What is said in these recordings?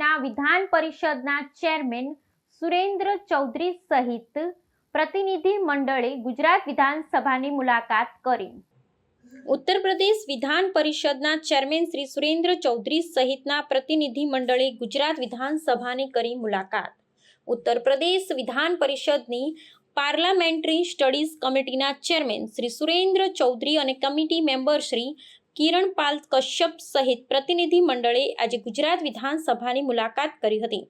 પ્રદેશના વિધાન પરિષદના ચેરમેન સુરેન્દ્ર ચૌધરી સહિત પ્રતિનિધિ મંડળે ગુજરાત વિધાનસભાની મુલાકાત કરી. ઉત્તર પ્રદેશ વિધાન પરિષદના ચેરમેન શ્રી સુરેન્દ્ર ચૌધરી સહિતના પ્રતિનિધિ મંડળે ગુજરાત વિધાનસભાની કરી મુલાકાત. ઉત્તર પ્રદેશ વિધાન પરિષદની પાર્લામેન્ટરી સ્ટડીઝ કમિટીના ચેરમેન શ્રી સુરેન્દ્ર ચૌધરી અને કમિટી મેમ્બર શ્રી કિરણપાલ કશ્યપ સહિત પ્રતિનિધિ મંડળે આજે ગુજરાત વિધાનસભાની મુલાકાત કરી હતી.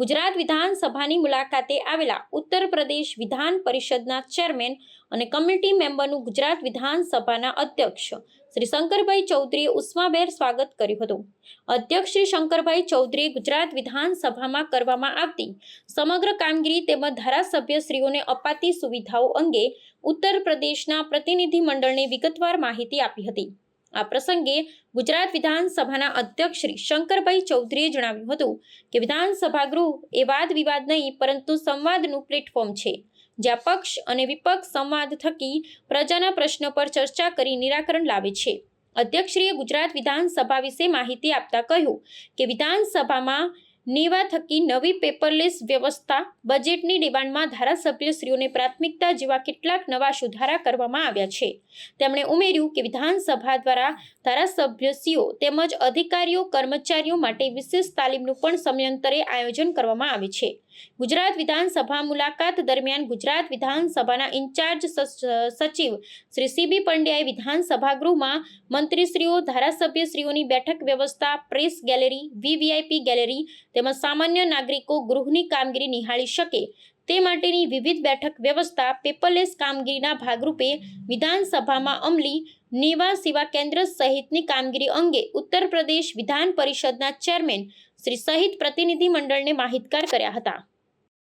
ગુજરાત વિધાનસભાની મુલાકાતે આવેલા ઉત્તર પ્રદેશ વિધાન પરિષદના ચેરમેન અને કમિટી મેમ્બરનું ગુજરાત વિધાનસભાના અધ્યક્ષ શ્રી શંકરભાઈ ચૌધરીએ ઉષ્માભેર સ્વાગત કર્યું હતું. અધ્યક્ષ શ્રી શંકરભાઈ ચૌધરીએ ગુજરાત વિધાનસભામાં કરવામાં આવતી સમગ્ર કામગીરી તેમજ ધારાસભ્યશ્રીઓને અપાતી સુવિધાઓ અંગે ઉત્તર પ્રદેશના પ્રતિનિધિ મંડળને વિગતવાર માહિતી આપી હતી. આ પ્રસંગે ગુજરાત વિધાનસભાના અધ્યક્ષ શ્રી શંકરભાઈ ચૌધરીએ જણાવ્યું હતું કે વિધાનસભા ગૃહ એ વાદ વિવાદ નહીં, પરંતુ સંવાદનું પ્લેટફોર્મ છે, જ્યાં પક્ષ અને વિપક્ષ સંવાદ થકી પ્રજાના પ્રશ્નો પર ચર્ચા કરી નિરાકરણ લાવે છે. અધ્યક્ષશ્રીએ ગુજરાત વિધાનસભા વિશે માહિતી આપતા કહ્યું કે વિધાનસભામાં નેવા થકી નવી પેપરલેસ વ્યવસ્થા બજેટની ડિમાન્ડમાં ધારાસભ્યશ્રીઓને પ્રાથમિકતા જેવા કેટલાક નવા સુધારા કરવામાં આવ્યા છે. તેમણે ઉમેર્યું કે વિધાનસભા દ્વારા ધારાસભ્યશ્રીઓ તેમજ અધિકારીઓ, કર્મચારીઓ માટે વિશેષ તાલીમનું પણ સમયાંતરે આયોજન કરવામાં આવે છે. ગુજરાત વિધાનસભા મુલાકાત દરમિયાન ગુજરાત વિધાનસભાના ઇન્ચાર્જ સચિવ શ્રી સીબી પંડ્યાએ વિધાનસભા ગૃહમાં મંત્રીશ્રીઓ, ધારાસભ્યશ્રીઓની બેઠક વ્યવસ્થા, પ્રેસ ગેલેરી, વીવીઆઈપી ગેલેરી તેમજ સામાન્ય નાગરિકો ગૃહની કામગીરી નિહાળી શકે તે માટેની વિવિધ બેઠક વ્યવસ્થા પેપરલેસ કામગીરીના ભાગરૂપે વિધાનસભામાં અમલી નેવા સેવા કેન્દ્ર સહિતની કામગીરી અંગે ઉત્તર પ્રદેશ વિધાન પરિષદના ચેરમેન શ્રી સહિત પ્રતિનિધિ મંડળને માહિતગાર કર્યા હતા.